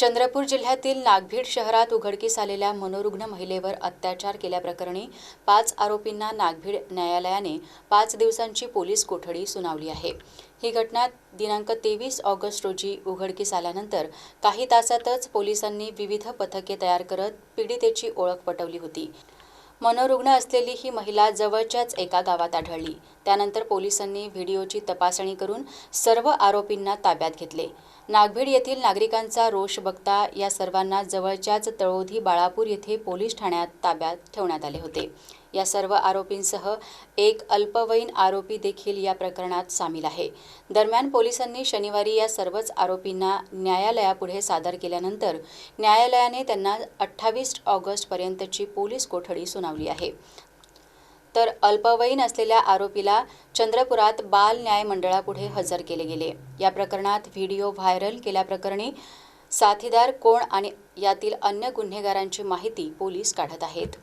चंद्रपूर जिल्ह्यातील नागभीड शहरात उघडकीस आलेल्या मनोरुग्ण महिलेवर अत्याचार केल्याप्रकरणी पाच आरोपींना नागभीड न्यायालयाने पाच दिवसांची पोलीस कोठडी सुनावली आहे. ही घटना दिनांक तेवीस ऑगस्ट रोजी उघडकीस आल्यानंतर काही तासातच पोलिसांनी विविध पथके तयार करत पीडितेची ओळख पटवली होती. मनोरुग्ण असलेली ही महिला जवळच्याच एका गावात आढळली. त्यानंतर पोलिसांनी व्हिडिओची तपासणी करून सर्व आरोपींना ताब्यात घेतले. नागभीड येथील नागरिकांचा रोष बघता या सर्वांना जवळच्याच तळोधी बाळापूर येथे पोलीस ठाण्यात ताब्यात ठेवण्यात आले होते. या सर्व आरोपींसह एक अल्पवयीन आरोपी देखील या प्रकरणात सामील आहे. दरम्यान पोलिसांनी शनिवारी या सर्वच आरोपींना न्यायालयापुढे सादर केल्यानंतर न्यायालयाने त्यांना अठ्ठावीस ऑगस्टपर्यंतची पोलीस कोठडी सुनावली आहे. तर अल्पवयीन असलेल्या आरोपीला चंद्रपुरात बाल न्याय मंडळापुढे हजर केले गेले. या प्रकरणात व्हिडिओ व्हायरल केल्याप्रकरणी साथीदार कोण आणि यातील अन्य गुन्हेगारांची माहिती पोलीस काढत आहेत.